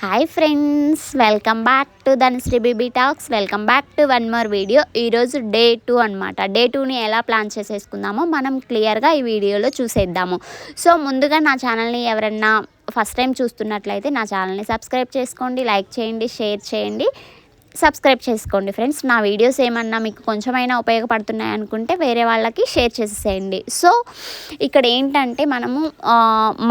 Hi friends welcome back to Dhanashree BB talks welcome back to one more video ఈరోజు day two అనమాట day టూని ఎలా plan చేసేసుకుందామో మనం క్లియర్గా ఈ వీడియోలో చూసేద్దాము. సో ముందుగా నా ఛానల్ని ఎవరన్నా ఫస్ట్ టైం చూస్తున్నట్లయితే నా ఛానల్ని సబ్స్క్రైబ్ చేసుకోండి లైక్ చేయండి షేర్ చేయండి. సబ్స్క్రైబ్ చేసుకోండి ఫ్రెండ్స్. నా వీడియోస్ ఏమన్నా మీకు కొంచెమైనా ఉపయోగపడుతున్నాయి అనుకుంటే వేరే వాళ్ళకి షేర్ చేసేసేయండి. సో ఇక్కడ ఏంటంటే మనము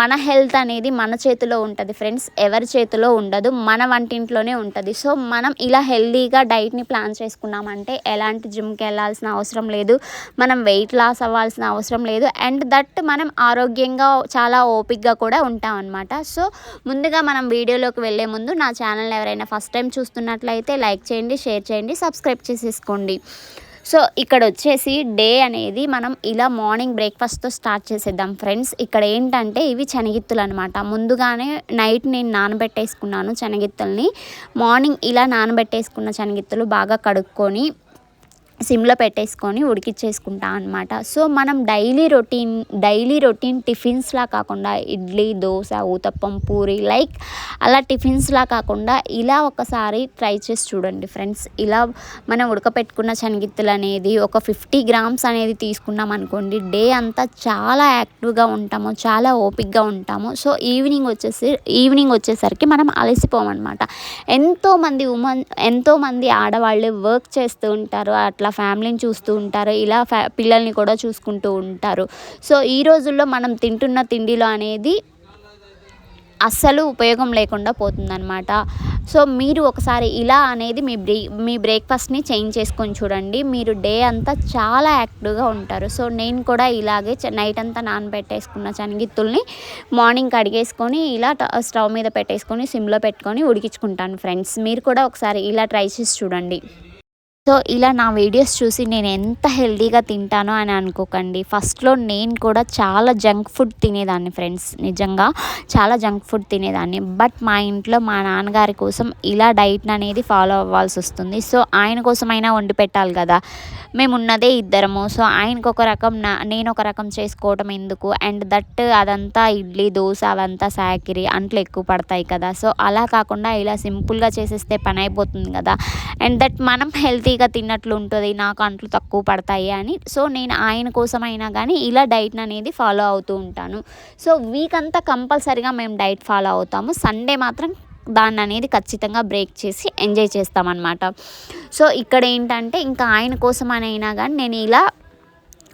మన హెల్త్ అనేది మన చేతిలో ఉంటుంది ఫ్రెండ్స్. ఎవరి చేతిలో ఉండదు మన వంటింట్లోనే ఉంటుంది. సో మనం ఇలా హెల్తీగా డైట్ని ప్లాన్ చేసుకున్నామంటే ఎలాంటి జిమ్కి వెళ్ళాల్సిన అవసరం లేదు మనం వెయిట్ లాస్ అవ్వాల్సిన అవసరం లేదు అండ్ దట్ మనం ఆరోగ్యంగా చాలా ఓపిక్గా కూడా ఉంటాం అనమాట సో ముందుగా మనం వీడియోలోకి వెళ్ళే ముందు నా ఛానల్ ఎవరైనా ఫస్ట్ టైం చూస్తున్నట్లయితే లైక్ లైక్ చేయండి షేర్ చేయండి సబ్స్క్రైబ్ చేసేసుకోండి. సో ఇక్కడ వచ్చేసి డే అనేది మనం ఇలా మార్నింగ్ బ్రేక్ఫాస్ట్తో స్టార్ట్ చేసేద్దాం ఫ్రెండ్స్. ఇక్కడ ఏంటంటే ఇవి శనగిత్తులు అనమాట ముందుగానే నైట్ నేను నానబెట్టేసుకున్నాను శనగిత్తుల్ని. మార్నింగ్ ఇలా నానబెట్టేసుకున్న శనగిత్తులు బాగా కడుక్కొని సిమ్లో పెట్టేసుకొని ఉడికిచ్చేసుకుంటా అనమాట సో మనం డైలీ రొటీన్ డైలీ రొటీన్ టిఫిన్స్లా కాకుండా ఇడ్లీ దోశ ఊతప్పం పూరి లైక్ అలా టిఫిన్స్లా కాకుండా ఇలా ఒకసారి ట్రై చేసి చూడండి ఫ్రెండ్స్. ఇలా మనం ఉడకపెట్టుకున్న శనగిత్తులు అనేది ఒక ఫిఫ్టీ గ్రామ్స్ అనేది తీసుకున్నాం అనుకోండి డే అంతా చాలా యాక్టివ్గా ఉంటాము చాలా ఓపిక్గా ఉంటాము. సో ఈవినింగ్ వచ్చేసి ఈవినింగ్ వచ్చేసరికి మనం అలసిపోమన్నమాట ఎంతోమంది ఉమెన్ ఎంతోమంది ఆడవాళ్ళు వర్క్ చేస్తూ ఉంటారు అట్లా అట్లా ఫ్యామిలీని చూస్తూ ఉంటారు ఇలా ఫ్యా పిల్లల్ని కూడా చూసుకుంటూ ఉంటారు. సో ఈ రోజుల్లో మనం తింటున్న తిండిలో అనేది అస్సలు ఉపయోగం లేకుండా పోతుందన్నమాట. సో మీరు ఒకసారి ఇలా అనేది మీ బ్రే మీ బ్రేక్ఫాస్ట్ని చేంజ్ చేసుకొని చూడండి. మీరు డే అంతా చాలా యాక్టివ్గా ఉంటారు. సో నేను కూడా ఇలాగే నైట్ అంతా నానబెట్టేసుకున్న శనగిత్తుల్ని మార్నింగ్ కడిగేసుకొని ఇలా స్టవ్ మీద పెట్టేసుకొని సిమ్లో పెట్టుకొని ఉడికించుకుంటాను ఫ్రెండ్స్. మీరు కూడా ఒకసారి ఇలా ట్రై చేసి చూడండి. సో ఇలా నా వీడియోస్ చూసి నేను ఎంత హెల్తీగా తింటానో అని అనుకోకండి. ఫస్ట్లో నేను కూడా చాలా జంక్ ఫుడ్ తినేదాన్ని ఫ్రెండ్స్ నిజంగా చాలా జంక్ ఫుడ్ తినేదాన్ని. బట్ మా ఇంట్లో మా నాన్నగారి కోసం ఇలా డైట్ అనేది ఫాలో అవ్వాల్సి వస్తుంది. సో ఆయన కోసమైనా వండి పెట్టాలి కదా. మేము ఉన్నదే ఇద్దరము. సో ఆయనకు ఒక రకం నా నేను ఒక రకం చేసుకోవటం ఎందుకు? అండ్ దట్ అదంతా ఇడ్లీ దోశ అవంతా సాకిరి అంట్లు ఎక్కువ పడతాయి కదా. సో అలా కాకుండా ఇలా సింపుల్గా చేసేస్తే పని అయిపోతుంది కదా. అండ్ దట్ మనం హెల్తీ హెల్తీగా తిన్నట్లు ఉంటుంది నాకు అంట్లు తక్కువ పడతాయి అని. సో నేను ఆయన కోసమైనా కానీ ఇలా డైట్ అనేది ఫాలో అవుతూ ఉంటాను. సో వీక్ అంతా కంపల్సరిగా మేము డైట్ ఫాలో అవుతాము. సండే మాత్రం దాన్ని అనేది ఖచ్చితంగా బ్రేక్ చేసి ఎంజాయ్ చేస్తామన్నమాట. సో ఇక్కడ ఏంటంటే ఇంకా ఆయన కోసం అయినా కానీ నేను ఇలా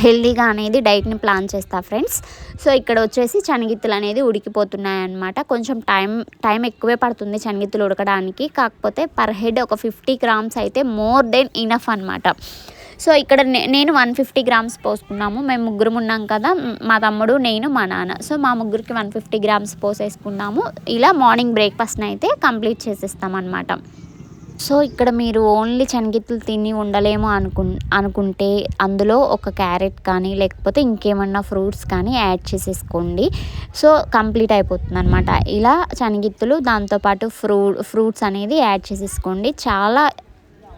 హెల్దీగా అనేది డైట్ని ప్లాన్ చేస్తా ఫ్రెండ్స్. సో ఇక్కడ వచ్చేసి శనగిత్తులు అనేది ఉడికిపోతున్నాయి అనమాట కొంచెం టైం టైం ఎక్కువే పడుతుంది శనగిత్తులు ఉడకడానికి. కాకపోతే పర్ హెడ్ ఒక ఫిఫ్టీ గ్రామ్స్ అయితే మోర్ దెన్ ఇనఫ్ అనమాట సో ఇక్కడ నేను వన్ ఫిఫ్టీ గ్రామ్స్ పోసుకున్నాము. మేము ముగ్గురు ఉన్నాం కదా మా తమ్ముడు నేను మా నాన్న. సో మా ముగ్గురికి వన్ ఫిఫ్టీ గ్రామ్స్ పోసేసుకున్నాము. ఇలా మార్నింగ్ బ్రేక్ఫాస్ట్ని అయితే కంప్లీట్ చేసేస్తాం అనమాట సో ఇక్కడ మీరు ఓన్లీ శనగిత్తులు తిని ఉండలేము అనుకు అనుకుంటే అందులో ఒక క్యారెట్ కానీ లేకపోతే ఇంకేమన్నా ఫ్రూట్స్ కానీ యాడ్ చేసేసుకోండి. సో కంప్లీట్ అయిపోతుంది అనమాట ఇలా శనగిత్తులు దాంతోపాటు ఫ్రూ ఫ్రూట్స్ అనేది యాడ్ చేసేసుకోండి. చాలా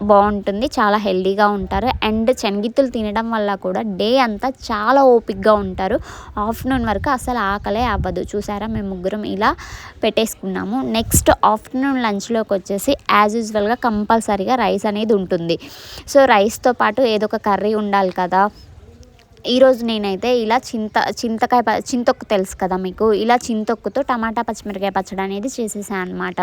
బాగుంటుంది చాలా హెల్దీగా ఉంటారు. అండ్ శనగిత్తులు తినడం వల్ల కూడా డే అంతా చాలా ఓపిక్గా ఉంటారు. ఆఫ్టర్నూన్ వరకు అసలు ఆకలే అవ్వదు. చూసారా? మేము ముగ్గురం ఇలా పెట్టేసుకున్నాము. నెక్స్ట్ ఆఫ్టర్నూన్ లంచ్లోకి వచ్చేసి యాజ్ యూజువల్గా కంపల్సరీగా రైస్ అనేది ఉంటుంది. సో రైస్తో పాటు ఏదో ఒక కర్రీ ఉండాలి కదా? ఈరోజు నేనైతే ఇలా చింత చింతకాయ చింతొక్కు తెలుసు కదా మీకు? ఇలా చింతొక్కుతో టమాటా పచ్చిమిరకాయ పచ్చడి అనేది చేసేసాను అనమాట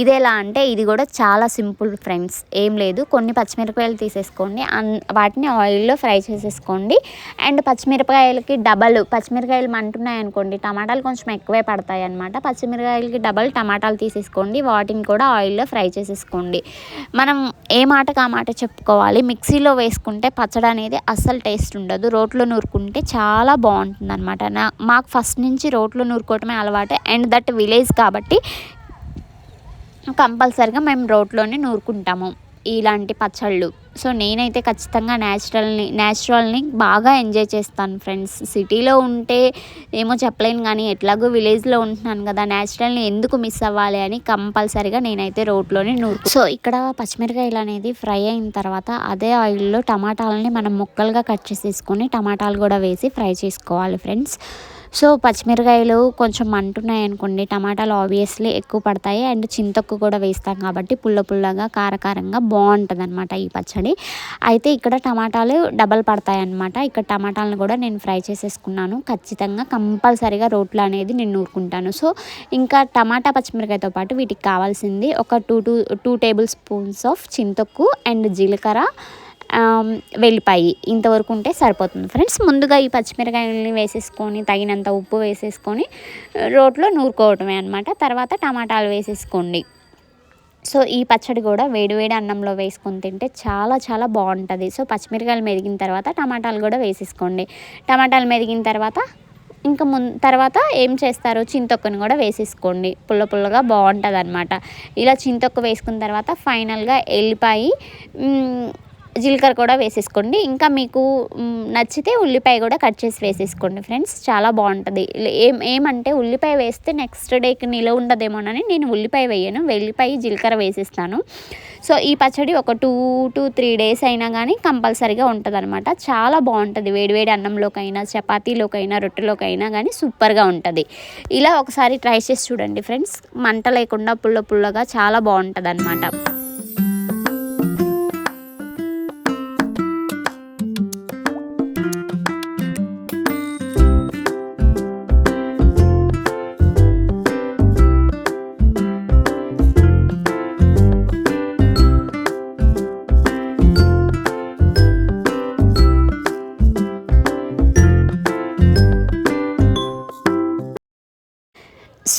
ఇది ఎలా అంటే ఇది కూడా చాలా సింపుల్ ఫ్రెండ్స్. ఏం లేదు కొన్ని పచ్చిమిరపకాయలు తీసేసుకోండి. అన్ వాటిని ఆయిల్లో ఫ్రై చేసేసుకోండి. అండ్ పచ్చిమిరపకాయలకి డబల్ పచ్చిమిరకాయలు మంటున్నాయి అనుకోండి టమాటాలు కొంచెం ఎక్కువే పడతాయి అనమాట పచ్చిమిరకాయలకి డబల్ టమాటాలు తీసేసుకోండి. వాటిని కూడా ఆయిల్లో ఫ్రై చేసేసుకోండి. మనం ఏ మాటకు ఆ మాట చెప్పుకోవాలి? మిక్సీలో వేసుకుంటే పచ్చడి అనేది అస్సలు టేస్ట్ ఉండదు. రోట్లో నూరుకుంటే చాలా బాగుంటుంది అనమాట నా మాకు ఫస్ట్ నుంచి రోట్లో నూరుకోవటమే అలవాటు. అండ్ దట్ విలేజ్ కాబట్టి కంపల్సరిగా మేము రోట్లోనే నూరుకుంటాము. ఇలాంటి పచ్చళ్ళు. సో నేనైతే ఖచ్చితంగా న్యాచురల్ని న్యాచురల్ని బాగా ఎంజాయ్ చేస్తాను ఫ్రెండ్స్. సిటీలో ఉంటే ఏమో చెప్పలేను కానీ ఎట్లాగో విలేజ్లో ఉంటున్నాను కదా న్యాచురల్ని ఎందుకు మిస్ అవ్వాలి అని కంపల్సరీగా నేనైతే రోడ్లోనే నూరు సో ఇక్కడ పచ్చిమిరకాయలు అనేది ఫ్రై అయిన తర్వాత అదే ఆయిల్లో టమాటాలని మనం ముక్కలుగా కట్ చేసేసుకొని టమాటాలు కూడా వేసి ఫ్రై చేసుకోవాలి ఫ్రెండ్స్. సో పచ్చిమిరకాయలు కొంచెం మంటున్నాయి అనుకోండి. టమాటాలు ఆబ్వియస్లీ ఎక్కువ పడతాయి. అండ్ చింతొక్కు కూడా వేస్తాం కాబట్టి పుల్ల పుల్లగా కారకారంగా బాగుంటుంది అనమాట ఈ పచ్చడి. అయితే ఇక్కడ టమాటాలు డబల్ పడతాయి అనమాట ఇక్కడ టమాటాలను కూడా నేను ఫ్రై చేసేసుకున్నాను. ఖచ్చితంగా కంపల్సరీగా రోట్లు అనేది నేను నూరుకుంటాను. సో ఇంకా టమాటా పచ్చిమిరకాయతో పాటు వీటికి కావాల్సింది ఒక two two two tablespoons of చింతొక్కు and జీలకర్ర. వెల్లిపాయి ఇంతవరకు ఉంటే సరిపోతుంది. ఫ్రెండ్స్ ముందుగా ఈ పచ్చిమిరకాయలని వేసేసుకొని తగినంత ఉప్పు వేసేసుకొని రోట్లో నూరుకోవటమే అనమాట తర్వాత టమాటాలు వేసేసుకోండి. సో ఈ పచ్చడి కూడా వేడివేడి అన్నంలో వేసుకొని తింటే చాలా చాలా బాగుంటుంది. సో పచ్చిమిరకాయలు మెదిగిన తర్వాత టమాటాలు కూడా వేసేసుకోండి. టమాటాలు మెదిగిన తర్వాత ఇంకా ముం తర్వాత ఏం చేస్తారు చింతొక్కను కూడా వేసేసుకోండి. పుల్ల పుల్లగా బాగుంటుంది అనమాట ఇలా చింతొక్క వేసుకున్న తర్వాత ఫైనల్గా ఎల్లిపాయి జీలకర్ర కూడా వేసేసుకోండి. ఇంకా మీకు నచ్చితే ఉల్లిపాయ కూడా కట్ చేసి వేసేసుకోండి ఫ్రెండ్స్. చాలా బాగుంటుంది. ఏం ఏమంటే ఉల్లిపాయ వేస్తే నెక్స్ట్ డేకి నిలవ ఉండదేమోనని నేను ఉల్లిపాయ వేయను. వెల్లిపాయ జీలకర్ర వేసేస్తాను. సో ఈ పచ్చడి ఒక టూ టు త్రీ డేస్ అయినా కానీ కంపల్సరీగా ఉంటుంది అనమాట చాలా బాగుంటుంది. వేడివేడి అన్నంలోకైనా చపాతీలోకైనా రొట్టెలోకైనా కానీ సూపర్గా ఉంటుంది. ఇలా ఒకసారి ట్రై చేసి చూడండి ఫ్రెండ్స్. మంట లేకుండా పుల్ల పుల్లగా చాలా బాగుంటుంది అనమాట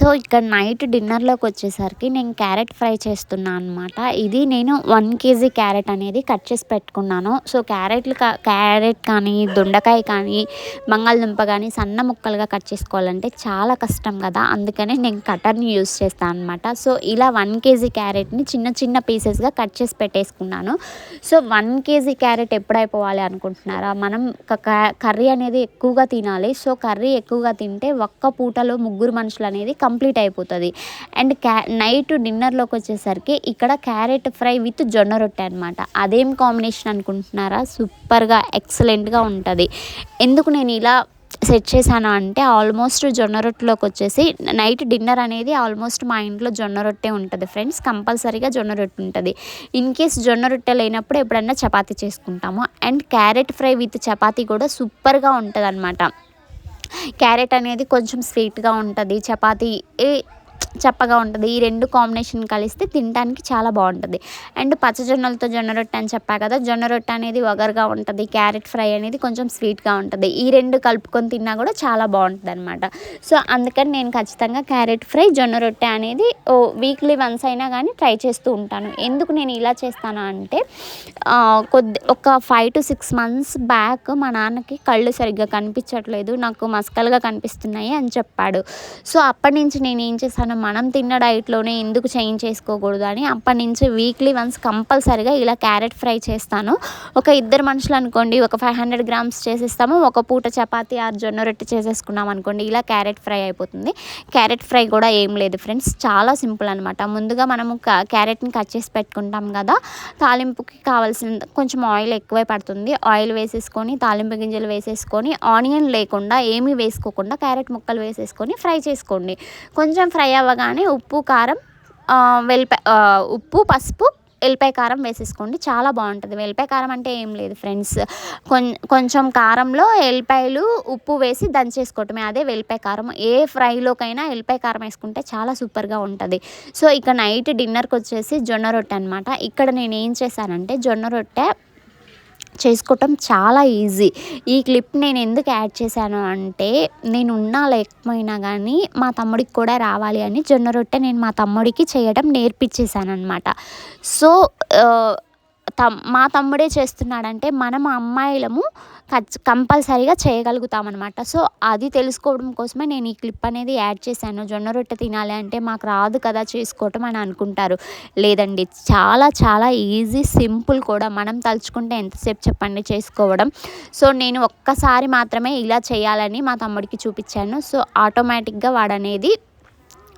సో ఇక్కడ నైట్ డిన్నర్లోకి వచ్చేసరికి నేను క్యారెట్ ఫ్రై చేస్తున్నాను అనమాట ఇది నేను వన్ కేజీ క్యారెట్ అనేది కట్ చేసి పెట్టుకున్నాను. సో క్యారెట్లు క్యారెట్ కానీ దొండకాయ కానీ బంగాళదుంప కానీ సన్న ముక్కలుగా కట్ చేసుకోవాలంటే చాలా కష్టం కదా. అందుకనే నేను కటర్ని యూస్ చేస్తాను అనమాట సో ఇలా వన్ కేజీ క్యారెట్ని చిన్న చిన్న పీసెస్గా కట్ చేసి పెట్టేసుకున్నాను. సో వన్ కేజీ క్యారెట్ ఎప్పుడైపోవాలి అనుకుంటున్నారా? మనం కర్రీ అనేది ఎక్కువగా తినాలి. సో కర్రీ ఎక్కువగా తింటే ఒక్క పూటలో ముగ్గురు మనుషులు అనేది కంప్లీట్ అయిపోతుంది. అండ్ క్యా నైట్ డిన్నర్లోకి వచ్చేసరికి ఇక్కడ క్యారెట్ ఫ్రై విత్ జొన్న రొట్టె అనమాట అదేం కాంబినేషన్ అనుకుంటున్నారా? సూపర్గా ఎక్సలెంట్గా ఉంటుంది. ఎందుకు నేను ఇలా సెట్ చేశాను అంటే ఆల్మోస్ట్ జొన్న రొట్టెలోకి వచ్చేసి నైట్ డిన్నర్ అనేది ఆల్మోస్ట్ మా ఇంట్లో జొన్న రొట్టె ఉంటుంది ఫ్రెండ్స్. కంపల్సరీగా జొన్న రొట్టె ఉంటుంది. ఇన్ కేస్ జొన్న రొట్టె లేనప్పుడు ఎప్పుడన్నా చపాతీ చేసుకుంటాము. And carrot fry with chapati కూడా సూపర్గా ఉంటుంది అనమాట క్యారెట్ అనేది కొంచెం స్వీట్గా ఉంటుంది చపాతీ చప్పగా ఉంటుంది. ఈ రెండు కాంబినేషన్ కలిస్తే తినడానికి చాలా బాగుంటుంది. అండ్ పచ్చజొన్నలతో జొన్న రొట్టె అని చెప్పా కదా జొన్న రొట్టె అనేది వగరుగా ఉంటుంది క్యారెట్ ఫ్రై అనేది కొంచెం స్వీట్గా ఉంటుంది. ఈ రెండు కలుపుకొని తిన్నా కూడా చాలా బాగుంటుంది అనమాట సో అందుకని నేను ఖచ్చితంగా క్యారెట్ ఫ్రై జొన్న రొట్టె అనేది ఓ వీక్లీ వన్స్ అయినా కానీ ట్రై చేస్తూ ఉంటాను. ఎందుకు నేను ఇలా చేస్తాను అంటే కొద్ది ఒక five to six months back మా నాన్నకి కళ్ళు సరిగ్గా కనిపించట్లేదు నాకు మస్కలుగా కనిపిస్తున్నాయి అని చెప్పాడు. సో అప్పటి నుంచి నేను ఏం చేశాను మనం తిన్న డైట్లోనే ఎందుకు చేంజ్ చేసుకోకూడదు అని అప్పటి నుంచి వీక్లీ వన్స్ కంపల్సరీగా ఇలా క్యారెట్ ఫ్రై చేస్తాను. ఒక ఇద్దరు మనుషులు అనుకోండి ఒక ఫైవ్ హండ్రెడ్ గ్రామ్స్ చేసేస్తాము ఒక పూట చపాతి ఆరు జొన్న రొట్టె చేసేసుకున్నాం అనుకోండి ఇలా క్యారెట్ ఫ్రై అయిపోతుంది. క్యారెట్ ఫ్రై కూడా ఏం లేదు ఫ్రెండ్స్ చాలా సింపుల్ అనమాట ముందుగా మనము క్యారెట్ని కట్ చేసి పెట్టుకుంటాం కదా తాలింపుకి కావాల్సిన కొంచెం ఆయిల్ ఎక్కువే పడుతుంది. ఆయిల్ వేసేసుకొని తాలింపు గింజలు వేసేసుకొని ఆనియన్ లేకుండా ఏమీ వేసుకోకుండా క్యారెట్ ముక్కలు వేసేసుకొని ఫ్రై చేసుకోండి. కొంచెం ఫ్రై అవ్వ అవ్వగానే ఉప్పు కారం వెల్లిపాయ ఉప్పు పసుపు వెల్లిపాయ కారం వేసేసుకోండి. చాలా బాగుంటుంది. వెల్లిపాయ కారం అంటే ఏం లేదు ఫ్రెండ్స్. కొంచెం కారంలో వెల్లిపాయలు ఉప్పు వేసి దంచేసుకోవటమే. అదే వెల్లిపాయ కారం. ఏ ఫ్రైలోకైనా వెల్లిపాయ కారం వేసుకుంటే చాలా సూపర్గా ఉంటుంది. సో ఇక నైట్ డిన్నర్కి వచ్చేసి జొన్న రొట్టె అనమాట ఇక్కడ నేను ఏం చేశానంటే జొన్న రొట్టె చేసుకోవటం చాలా ఈజీ. ఈ క్లిప్ నేను ఎందుకు యాడ్ చేశాను అంటే నేను ఉన్నా లేకపోయినా కానీ మా తమ్ముడికి కూడా రావాలి అని జొన్న రొట్టె నేను మా తమ్ముడికి చేయడం నేర్పించేశాను అనమాట సో మా తమ్ముడే చేస్తున్నాడంటే మనం అమ్మాయిలము కంపల్సరీగా చేయగలుగుతామన్నమాట. సో అది తెలుసుకోవడం కోసమే నేను ఈ క్లిప్ అనేది యాడ్ చేశాను. జొన్న రొట్టె తినాలి అంటే మాకు రాదు కదా చేసుకోవటం అని అనుకుంటారు. లేదండి చాలా చాలా ఈజీ సింపుల్ కూడా. మనం తలుచుకుంటే ఎంతసేపు చెప్పండి చేసుకోవడం. సో నేను ఒక్కసారి మాత్రమే ఇలా చేయాలని మా తమ్ముడికి చూపించాను. సో ఆటోమేటిక్గా వాడనేది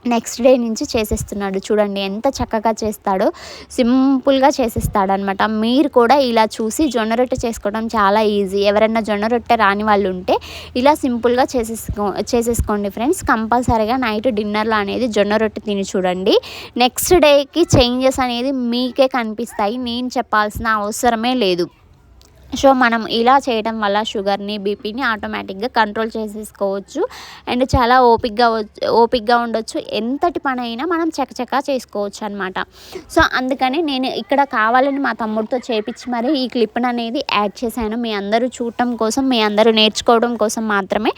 నెక్స్ట్ డే నుంచి చేసేస్తున్నాడు. చూడండి ఎంత చక్కగా చేస్తాడో. సింపుల్గా చేసేస్తాడనమాట మీరు కూడా ఇలా చూసి జొన్న రొట్టె చేసుకోవడం చాలా ఈజీ. ఎవరైనా జొన్న రొట్టె రాని వాళ్ళు ఉంటే ఇలా సింపుల్గా చేసేసుకో చేసేసుకోండి ఫ్రెండ్స్. కంపల్సరీగా నైట్ డిన్నర్లో అనేది జొన్న రొట్టె తిని చూడండి. నెక్స్ట్ డేకి చేంజెస్ అనేది మీకే కనిపిస్తాయి. నేను చెప్పాల్సిన అవసరమే లేదు. సో మనం ఇలా చేయడం వల్ల షుగర్ని బీపీని ఆటోమేటిక్గా కంట్రోల్ చేసేసుకోవచ్చు. అండ్ చాలా ఓపిక్గా ఓపిక్గా ఉండొచ్చు. ఎంతటి పని అయినా మనం చకచకా చేసుకోవచ్చు అనమాట సో అందుకని నేను ఇక్కడ కావాలని మా తమ్ముడితో చేపించి మరి ఈ క్లిప్ని అనేది యాడ్ చేశాను. మీ అందరూ చూడటం కోసం మీ అందరూ నేర్చుకోవడం కోసం మాత్రమే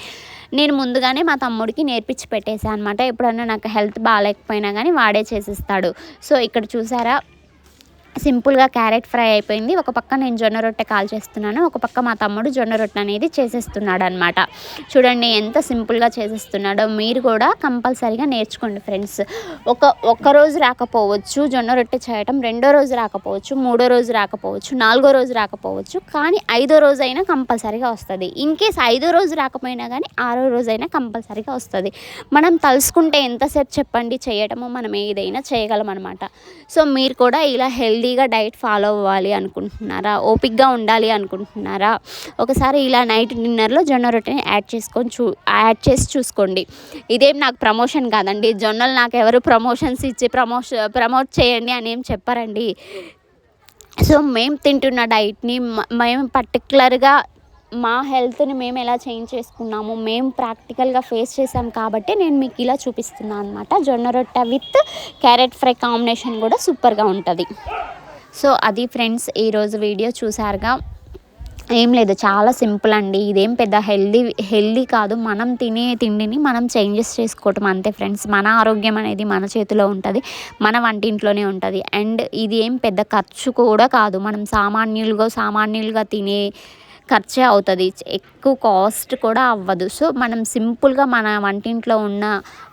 నేను ముందుగానే మా తమ్ముడికి నేర్పించి పెట్టేశాను అనమాట ఎప్పుడన్నా నాకు హెల్త్ బాగాలేకపోయినా కానీ వాడే చేసిస్తాడు. సో ఇక్కడ చూసారా? సింపుల్గా క్యారెట్ ఫ్రై అయిపోయింది. ఒక పక్క నేను జొన్న రొట్టె కాల్ చేస్తున్నాను. ఒక పక్క మా తమ్ముడు జొన్న రొట్టె అనేది చేసేస్తున్నాడు అనమాట చూడండి ఎంత సింపుల్గా చేసేస్తున్నాడో మీరు కూడా కంపల్సరీగా నేర్చుకోండి ఫ్రెండ్స్. ఒక ఒక్క రోజు రాకపోవచ్చు జొన్న రొట్టె చేయటం రెండో రోజు రాకపోవచ్చు మూడో రోజు రాకపోవచ్చు నాలుగో రోజు రాకపోవచ్చు కానీ ఐదో రోజు అయినా కంపల్సరీగా వస్తుంది. ఇన్ కేస్ ఐదో రోజు రాకపోయినా కానీ ఆరో రోజు అయినా కంపల్సరీగా వస్తుంది. మనం తలుసుకుంటే ఎంతసేపు చెప్పండి చేయటము మనం ఏదైనా చేయగలం అనమాట సో మీరు కూడా ఇలా హెల్దీ హెల్దీగా డైట్ ఫాలో అవ్వాలి అనుకుంటున్నారా? ఓపిక్గా ఉండాలి అనుకుంటున్నారా? ఒకసారి ఇలా నైట్ డిన్నర్లో జొన్న రొట్టెని యాడ్ చేసుకొని చూ యాడ్ చేసి చూసుకోండి. ఇదేం నాకు ప్రమోషన్ కాదండి. జొన్నలు నాకు ఎవరు ప్రమోషన్స్ ఇచ్చి ప్రమోషన్ ప్రమోట్ చేయండి అని ఏం చెప్పారండి. సో మేము తింటున్న డైట్ని మేము పర్టికులర్గా మా హెల్త్ని మేము ఎలా చేంజ్ చేసుకున్నాము మేము ప్రాక్టికల్గా ఫేస్ చేసాం కాబట్టి నేను మీకు ఇలా చూపిస్తున్నాను అనమాట జొన్న రొట్టె విత్ క్యారెట్ ఫ్రై కాంబినేషన్ కూడా సూపర్గా ఉంటుంది. సో అది ఫ్రెండ్స్ ఈరోజు వీడియో చూసారుగా ఏం లేదు చాలా సింపుల్ అండి. ఇదేం పెద్ద హెల్దీ హెల్దీ కాదు. మనం తినే తిండిని మనం చేంజెస్ చేసుకోవటం అంతే ఫ్రెండ్స్. మన ఆరోగ్యం అనేది మన చేతిలో ఉంటుంది మన వంటింట్లోనే ఉంటుంది. అండ్ ఇది ఏం పెద్ద ఖర్చు కూడా కాదు. మనం సామాన్యులుగా సామాన్యులుగా తినే ఖర్చే అవుతుంది. ఎక్కువ కాస్ట్ కూడా అవ్వదు. సో మనం సింపుల్గా మన వంటింట్లో ఉన్న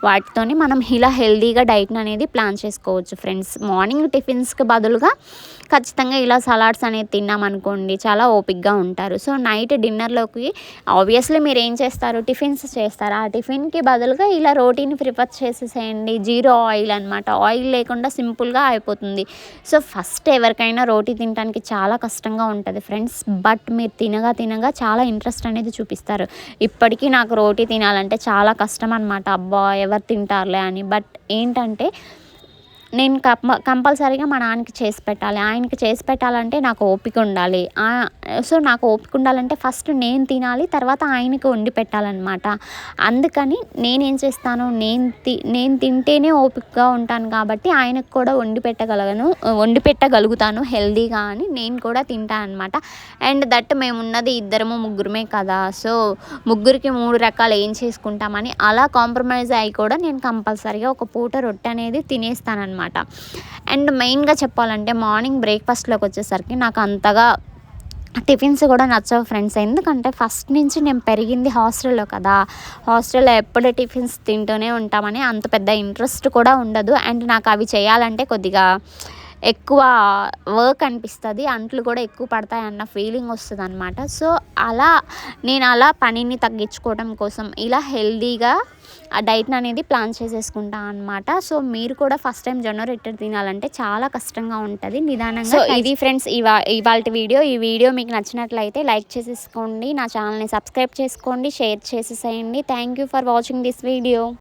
వాటితోని మనం ఇలా హెల్దీగా డైట్ని అనేది ప్లాన్ చేసుకోవచ్చు ఫ్రెండ్స్. మార్నింగ్ టిఫిన్స్కి బదులుగా ఖచ్చితంగా ఇలా సలాడ్స్ అనేది తిన్నామనుకోండి చాలా ఓపిక్గా ఉంటారు. సో నైట్ డిన్నర్లోకి ఆబ్వియస్లీ మీరు ఏం చేస్తారు? టిఫిన్స్ చేస్తారు? ఆ టిఫిన్కి బదులుగా ఇలా రోటీని ప్రిఫర్ చేసేసేయండి. జీరో ఆయిల్ అనమాట ఆయిల్ లేకుండా సింపుల్గా అయిపోతుంది. సో ఫస్ట్ ఎవరికైనా రోటీ తినడానికి చాలా కష్టంగా ఉంటుంది ఫ్రెండ్స్. బట్ మీరు తిన తినగా తినగా చాలా ఇంట్రెస్ట్ అనేది చూపిస్తారు. ఇప్పటికీ నాకు రోటీ తినాలంటే చాలా కష్టం అనమాట అబ్బా ఎవరు తింటారులే అని. బట్ ఏంటంటే నేను కంప కంపల్సరీగా మా నాన్నకి చేసి పెట్టాలి. ఆయనకి చేసి పెట్టాలంటే నాకు ఓపిక ఉండాలి. సో నాకు ఓపిక ఉండాలంటే ఫస్ట్ నేను తినాలి తర్వాత ఆయనకి వండి పెట్టాలన్నమాట. అందుకని నేనేం చేస్తాను నేను తి నేను తింటేనే ఓపికగా ఉంటాను కాబట్టి ఆయనకు కూడా వండి పెట్టగలను వండి పెట్టగలుగుతాను హెల్దీగా అని నేను కూడా తింటాను అనమాట అండ్ దట్ మేమున్నది ఇద్దరము ముగ్గురమే కదా సో ముగ్గురికి మూడు రకాలు ఏం చేసుకుంటామని అలా కాంప్రమైజ్ అయ్యి కూడా నేను కంపల్సరీగా ఒక పూట రొట్టె అనేది తినేస్తానమాట అనమాట అండ్ మెయిన్గా చెప్పాలంటే మార్నింగ్ బ్రేక్ఫాస్ట్లోకి వచ్చేసరికి నాకు అంతగా టిఫిన్స్ కూడా నచ్చవు ఫ్రెండ్స్. ఎందుకంటే ఫస్ట్ నుంచి నేను పెరిగింది హాస్టల్లో కదా. హాస్టల్లో ఎప్పుడు టిఫిన్స్ తింటూనే ఉంటామని అంత పెద్ద ఇంట్రెస్ట్ కూడా ఉండదు. అండ్ నాకు అవి చేయాలంటే కొద్దిగా ఎక్కువ వర్క్ అనిపిస్తుంది అంట్లు కూడా ఎక్కువ పడతాయి అన్న ఫీలింగ్ వస్తుంది అనమాట సో అలా నేను అలా పనిని తగ్గించుకోవడం కోసం ఇలా హెల్దీగా ఆ డైట్ని అనేది ప్లాన్ చేసేసుకుంటా అనమాట సో మీరు కూడా ఫస్ట్ టైం జొన్న తినాలంటే చాలా కష్టంగా ఉంటుంది. నిదానంగా సో ఇది ఫ్రెండ్స్ ఇవా ఇవాళ వీడియో ఈ వీడియో మీకు నచ్చినట్లయితే లైక్ చేసేసుకోండి. నా ఛానల్ని సబ్స్క్రైబ్ చేసుకోండి షేర్ చేసేసేయండి. Thank you for watching this video